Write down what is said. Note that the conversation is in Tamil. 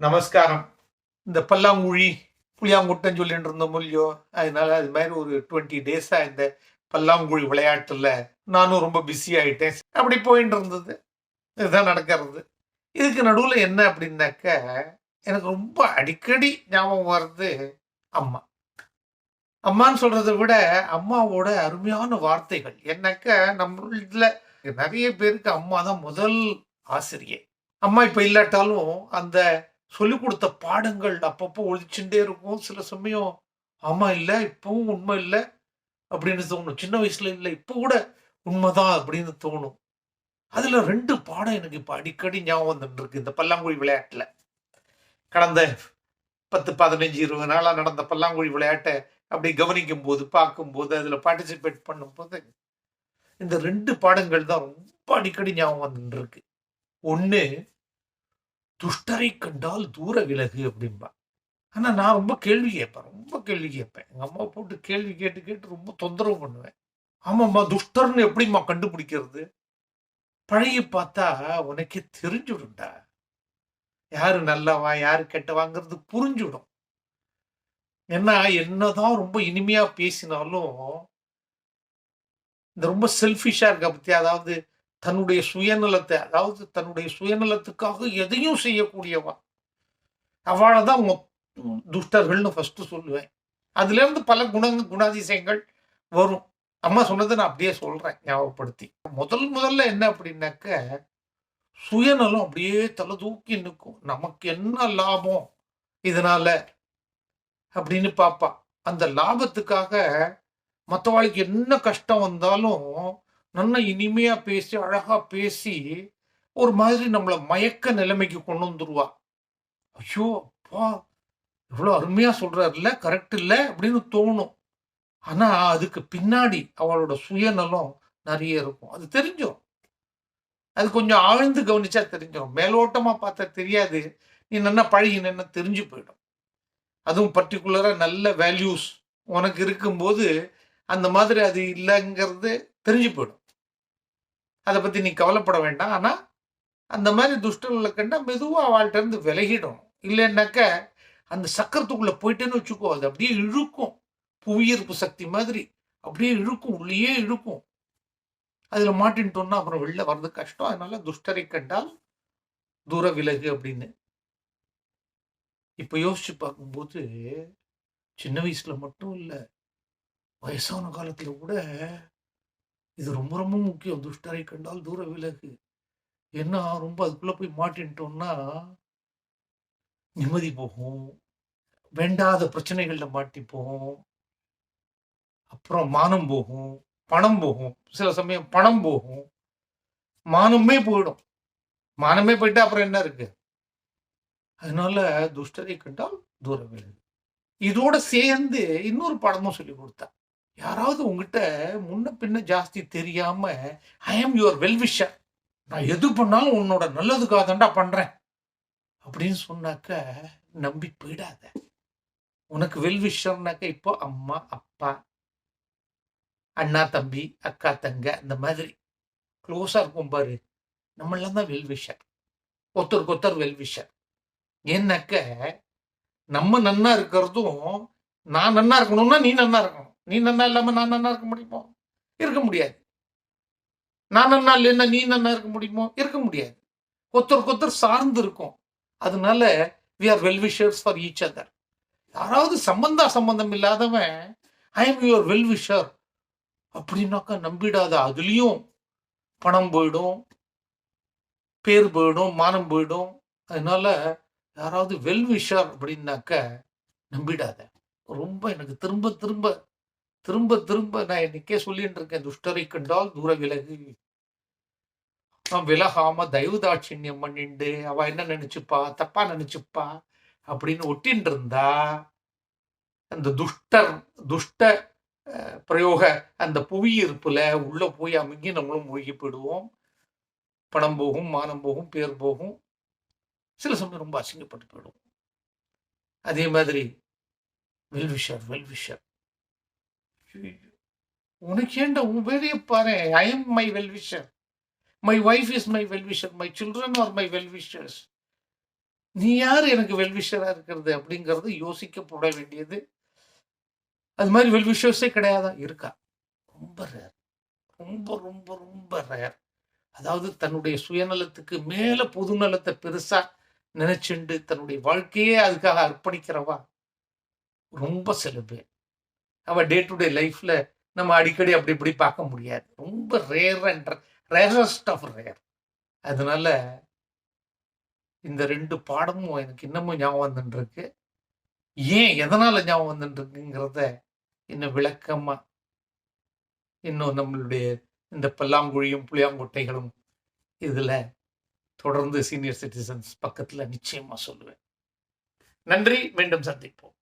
நமஸ்காரம். இந்த பல்லாங்குழி புளியாங்குட்டம் சொல்லிட்டு இருந்தோம் இல்லையோ அதனால அது மாதிரி ஒரு டுவெண்ட்டி டேஸா இந்த பல்லாங்குழி விளையாட்டுல நானும் ரொம்ப பிஸி ஆயிட்டேன். அப்படி போயிட்டு இருந்தது. இதுதான் நடக்கிறது. இதுக்கு நடுவில் என்ன அப்படின்னாக்க எனக்கு ரொம்ப அடிக்கடி ஞாபகம் வர்றது அம்மா. அம்மான்னு சொல்கிறத விட அம்மாவோட அருமையான வார்த்தைகள். என்னக்க நம்மள நிறைய பேருக்கு அம்மா தான் முதல் ஆசிரியர் அம்மா இப்ப இல்லாட்டாலும் அந்த சொல்லிக் கொடுத்த பாடங்கள் அப்பப்போ ஒழிச்சுட்டே இருக்கும். சில சமயம் ஆமா இல்லை இப்பவும் உண்மை இல்லை அப்படின்னு தோணும். சின்ன வயசுல இல்லை இப்போ கூட உண்மைதான் அப்படின்னு தோணும். அதுல ரெண்டு பாடம் எனக்கு இப்போ அடிக்கடி ஞாபகம் வந்துட்டு இருக்கு. இந்த பல்லாங்குழி விளையாட்டுல. கடந்த பத்து பதினஞ்சு இருபது நாளாக நடந்த பல்லாங்குழி விளையாட்டை அப்படி கவனிக்கும் போது பார்க்கும்போது அதில் பார்ட்டிசிபேட் பண்ணும்போது இந்த ரெண்டு பாடங்கள் தான் ரொம்ப அடிக்கடி ஞாபகம் வந்துட்டு இருக்கு. துஷ்டரை கண்டால் தூர விலகு அப்படிம்பா. ஆனால் நான் ரொம்ப கேள்வி கேட்பேன் ரொம்ப கேள்வி கேட்பேன். எங்கள் அம்மா போட்டு கேள்வி கேட்டு கேட்டு ரொம்ப தொந்தரவு பண்ணுவேன். ஆமாம்மா துஷ்டர்னு எப்படிம்மா கண்டுபிடிக்கிறது? பழகி பார்த்தா உனக்கே தெரிஞ்சுடும்டா. யாரு நல்லவா யாரு கெட்டவாங்கிறது புரிஞ்சுடும். ஏன்னா என்னதான் ரொம்ப இனிமையா பேசினாலும் இந்த ரொம்ப செல்ஃபிஷா இருக்க பத்தி அதாவது தன்னுடைய சுயநலத்தை அதாவது தன்னுடைய சுயநலத்துக்காக எதையும் செய்யக்கூடியவா? அவளை தான் துஷ்டர்கள்னு ஃபர்ஸ்ட் சொல்லுவேன். அதுலேருந்து பல குண குணாதிசயங்கள் வரும். அம்மா சொன்னதை நான் அப்படியே சொல்றேன் ஞாபகப்படுத்தி. முதல் முதல்ல என்ன அப்படின்னாக்க சுயநலம் அப்படியே தலை தூக்கி நிற்கும். நமக்கு என்ன லாபம் இதனால? அப்படின்னு பார்ப்பா அந்த லாபத்துக்காக மற்றவாளுக்கு என்ன கஷ்டம் வந்தாலும் நல்லா இனிமையா பேசி அழகா பேசி ஒரு மாதிரி நம்மளை மயக்க நிலைமைக்கு கொண்டு வந்துருவா. ஐயோ அப்பா இவ்வளோ அருமையா சொல்றாருல்ல கரெக்ட் இல்லை அப்படின்னு தோணும். ஆனா அதுக்கு பின்னாடி அவளோட சுயநலம் நிறைய இருக்கும். அது தெரிஞ்சோம் அது கொஞ்சம் ஆழ்ந்து கவனிச்சா தெரிஞ்சிடும் மேலோட்டமா பார்த்தா தெரியாது. நீ நல்லா பழகினா தெரிஞ்சு போயிடும். அதுவும் பர்டிகுலரா நல்ல வேல்யூஸ் உனக்கு இருக்கும்போது அந்த மாதிரி அது இல்லைங்கிறது தெரிஞ்சு போயிடும். அதை பற்றி நீ கவலைப்பட வேண்டாம். ஆனால் அந்த மாதிரி துஷ்டர்களை கண்டால் மெதுவாக அவள்கிட்ட இருந்து விலகிடும் இல்லைன்னாக்க அந்த சக்கரத்துக்குள்ளே போயிட்டேன்னு வச்சுக்கோ அது அப்படியே இழுக்கும். புவியீர்ப்பு சக்தி மாதிரி அப்படியே இழுக்கும் உள்ளேயே இழுக்கும். அதில் மாட்டின்ட்டோம்னா அப்புறம் வெளில வர்றது கஷ்டம். அதனால துஷ்டரை கண்டால் தூர விலகு அப்படின்னு. இப்போ யோசிச்சு பார்க்கும்போது சின்ன வயசுல மட்டும் இல்லை வயசான காலத்தில் கூட இது ரொம்ப ரொம்ப முக்கியம். துஷ்டரை கண்டால் தூர விலகு. என்ன? ரொம்ப அதுக்குள்ள போய் மாட்டின்ட்டோம்னா நிம்மதி போகும். வேண்டாத பிரச்சனைகள்ல மாட்டிப்போம். அப்புறம் மானம் போகும். பணம் போகும். சில சமயம் பணம் போகும். மானமே போயிடும். மானமே போயிட்டா அப்புறம் என்ன இருக்கு? அதனால துஷ்டரை கண்டால் தூர விலகு. இதோட சேர்ந்து இன்னொரு படமும் சொல்லி கொடுத்தா. யாராவது உங்ககிட்ட முன்ன பின்ன ஜாஸ்தி தெரியாம ஐ எம் யுவர் வெல்விஷர் நான் எது பண்ணாலும் உன்னோட நல்லதுக்காக தாண்டா பண்றேன். அப்படின்னு சொன்னாக்க நம்பி போயிடாத. உனக்கு வெல்விஷர்னாக்க இப்போ அம்மா அப்பா அண்ணா தம்பி அக்கா தங்க இந்த மாதிரி க்ளோஸா இருக்கும் பாரு. நம்மளாம் தான் வெல்விஷர் ஒருத்தருக்கு ஒருத்தர் வெல்விஷர் ஏன்னாக்க நம்ம நன்னா இருக்கிறதும் நான் நன்னா இருக்கணும்னா நீ நன்னா இருக்கணும். நீ நன்னா இல்லாம நான் நன்னா இருக்க முடியுமோ? இருக்க முடியாது. நான் நன்னா இல்லைன்னா நீ நன்னா இருக்க முடியுமோ? இருக்க முடியாது. ஒருத்தருக்கு ஒருத்தர் சார்ந்து இருக்கும். அதனால we are well wishers for each other யாராவது சம்பந்தா சம்பந்தம் இல்லாதவன் ஐ எம் யுவர் வெல்விஷர் அப்படின்னாக்கா நம்பிடாத. அதுலயும் பணம் போயிடும் பேர் போயிடும் மானம் போயிடும். அதனால யாராவது வெல்விஷர் அப்படின்னாக்க நம்பிடாத. ரொம்ப எனக்கு திரும்ப திரும்ப திரும்ப திரும்ப நான் இன்னைக்கே சொல்லிட்டு இருக்கேன் துஷ்டரை கண்டால் தூர விலகு. அவன் விலகாம தயவுதாட்சியம் பண்ணிண்டு அவ என்ன நினைச்சுப்பா? தப்பா நினைச்சுப்பா? அப்படின்னு ஒட்டின்னு இருந்தா அந்த துஷ்டர் துஷ்ட பிரயோக அந்த புவியீர்ப்புல உள்ள போய் அமுங்கி நம்மளும் மூழ்கி போயிடுவோம். பணம் போகும் மானம் போகும் பேர் போகும். சில சமயம் ரொம்ப அசிங்கப்பட்டு போயிடுவோம். அதே மாதிரி வெல்விஷர் வெல்விஷர். உனக்கு ஏண்ட உன் பாரு? I am my well wisher my wife is my well wisher my children are my well wishers நீ யார் எனக்கு வெல்விஷராக இருக்கிறது அப்படிங்கிறது யோசிக்கப்பட வேண்டியது. அது மாதிரி வெல்விஷர்ஸே கிடையாதா? இருக்கா. ரொம்ப ரேர் ரொம்ப ரொம்ப ரொம்ப ரேர் அதாவது தன்னுடைய சுயநலத்துக்கு மேல பொதுநலத்தை பெருசாக நினைச்சுண்டு தன்னுடைய வாழ்க்கையே அதுக்காக அர்ப்பணிக்கிறவா? ரொம்ப சில பேர். நம்ம டே டு டே லைஃப்ல நம்ம அடிக்கடி அப்படி இப்படி பார்க்க முடியாது. ரொம்ப rare and rarest of rare அதனால இந்த ரெண்டு பாடமும் எனக்கு இன்னமும் ஞாபகம் வந்துட்டுருக்கு ஏன் எதனால ஞாபகம் வந்துட்டுருக்குங்கிறத இன்னும் விளக்கமா இன்னும் நம்மளுடைய இந்த பல்லாங்குழியும் புளியாங்குட்டைகளும் இதுல தொடர்ந்து சீனியர் சிட்டிசன்ஸ் பக்கத்துல நிச்சயமா சொல்லுவேன். நன்றி மீண்டும் சந்திப்போம்.